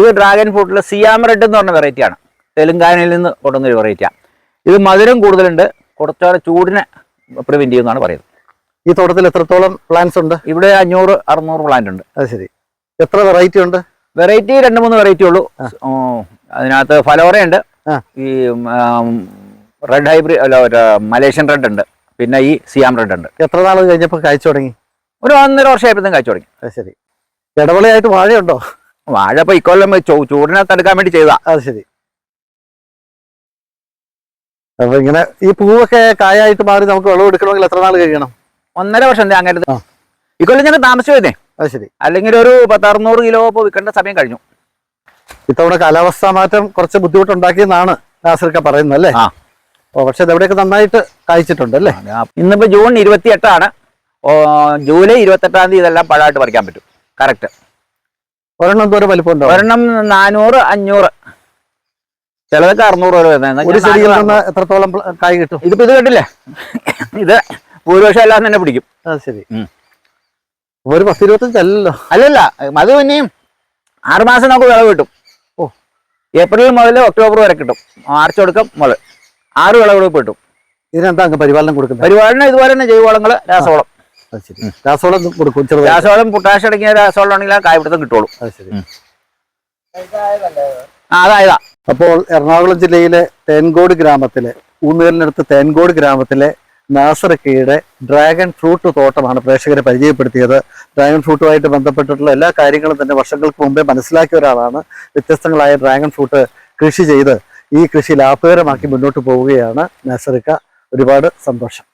ഇത് ഡ്രാഗൺ ഫ്രൂട്ടിൽ സിയാം റെഡ് എന്ന് പറഞ്ഞ വെറൈറ്റിയാണ് തെലുങ്കാനയിൽ നിന്ന് കൊണ്ടുവന്ന കൊണ്ടുവന്നൊരു വെറൈറ്റിയാണ് ഇത് മധുരം കൂടുതലുണ്ട്. കുറച്ചുകൂടെ ചൂടിനെ പ്രിവെന്റ് ചെയ്യുമെന്നാണ് പറയുന്നത്. ഈ തോട്ടത്തിൽ എത്രത്തോളം പ്ലാന്റ്സ് ഉണ്ട്? ഇവിടെ അഞ്ഞൂറ് അറുന്നൂറ് പ്ലാന്റ് ഉണ്ട്. അത് ശരി. എത്ര വെറൈറ്റി ഉണ്ട്? വെറൈറ്റി രണ്ട് മൂന്ന് വെറൈറ്റി ഉള്ളൂ. അതിനകത്ത് ഫലോറയുണ്ട് ഉണ്ട്. ഈ റെഡ് ഹൈബ്രിഡ് അല്ല മലേഷ്യൻ റെഡ് ഉണ്ട്. പിന്നെ ഈ സിയാം റെഡ് ഉണ്ട്. എത്ര നാൾ കഴിഞ്ഞപ്പോൾ കായ്ച്ചു തുടങ്ങി? ഒരു ഒന്നര വർഷമായപ്പോഴത്തേക്കും കഴിച്ചു തുടങ്ങി. അത് ശരി. ഇടവളയായിട്ട് വാഴയുണ്ടോ? വാഴ ഇപ്പൊ ഇക്കൊല്ലം ചൂടിനെ തടുക്കാൻ വേണ്ടി ചെയ്താ. അത് ശരി. അപ്പൊ ഇങ്ങനെ ഈ പൂവൊക്കെ കായായിട്ട് മാറി നമുക്ക് വെള്ളം എടുക്കണമെങ്കിൽ എത്ര നാൾ കഴിയണം? ഒന്നര വർഷം എന്താ അങ്ങനെ. ഇക്കൊല്ലം ഞാൻ താമസിച്ചു വരുന്നേ അത് ശരി. അല്ലെങ്കിൽ ഒരു പത്തറുന്നൂറ് കിലോ ഇപ്പോൾ വിൽക്കേണ്ട സമയം കഴിഞ്ഞു. ഇത്തവണ കാലാവസ്ഥാ മാറ്റം കുറച്ച് ബുദ്ധിമുട്ടുണ്ടാക്കിയെന്നാണ് നാസർക്ക പറയുന്നത് അല്ലേ? ആ. ഓ പക്ഷെ ഇതെവിടെയൊക്കെ നന്നായിട്ട് കായ്ച്ചിട്ടുണ്ട് അല്ലേ? ഇന്നിപ്പോ ജൂൺ ഇരുപത്തി എട്ടാണ് ജൂലൈ ഇരുപത്തെട്ടാം തീയതി ഇതെല്ലാം പഴമായിട്ട് പറിക്കാൻ പറ്റും. കറക്റ്റ്. ഒരെണ്ണം എന്തോരം വലിപ്പം ഉണ്ടോ ഒരെണ്ണം നാനൂറ് അഞ്ഞൂറ്. ചിലതൊക്കെ അറുന്നൂറ് വരെ വരുന്നത്. ഒരു ചെടിയിൽ നിന്ന് എത്രത്തോളം കായ് കിട്ടും? ഇതിപ്പോ ഇത് കണ്ടില്ലേ? ഇത് ഭൂരിപക്ഷം എല്ലാം തന്നെ പിടിക്കും. അത് ശരി. ഒരു പത്ത് ഇരുപത്തഞ്ച് അല്ലല്ലോ. അല്ലല്ല അത് പിന്നെയും ആറുമാസം നമുക്ക് വിളവ് കിട്ടും. ഓ. ഏപ്രിൽ മുതൽ ഒക്ടോബർ വരെ കിട്ടും. മാർച്ച് ഒടുക്കം മുതൽ ആറ് വിളവ് കിട്ടും. ഇതിനെന്താ പരിപാലനം കൊടുക്കുന്നത്? പരിപാലനം ഇതുപോലെ തന്നെ ജൈവവളങ്ങൾ രാസവളം. രാസവളം കൊടുക്കും രാസവളം പൊട്ടാഷ് അടങ്ങിയ രാസവളം ആണെങ്കിൽ ആ കായപിടുത്തം കിട്ടുള്ളൂ. ആ അതായതാ. അപ്പോൾ എറണാകുളം ജില്ലയിലെ തേൻകോട് ഗ്രാമത്തിലെ ഊന്നുകലിനടുത്ത് തേൻകോട് ഗ്രാമത്തിലെ നാസറക്കയുടെ ഡ്രാഗൺ ഫ്രൂട്ട് തോട്ടമാണ് പ്രേക്ഷകരെ പരിചയപ്പെടുത്തിയത്. ഡ്രാഗൺ ഫ്രൂട്ടുമായിട്ട് ബന്ധപ്പെട്ടിട്ടുള്ള എല്ലാ കാര്യങ്ങളും തന്നെ വർഷങ്ങൾക്ക് മുമ്പേ മനസ്സിലാക്കിയ ഒരാളാണ് വ്യത്യസ്തങ്ങളായ ഡ്രാഗൺ ഫ്രൂട്ട് കൃഷി ചെയ്ത് ഈ കൃഷി ലാഭകരമാക്കി മുന്നോട്ട് പോവുകയാണ്. നാസറിക്ക ഒരുപാട് സന്തോഷം.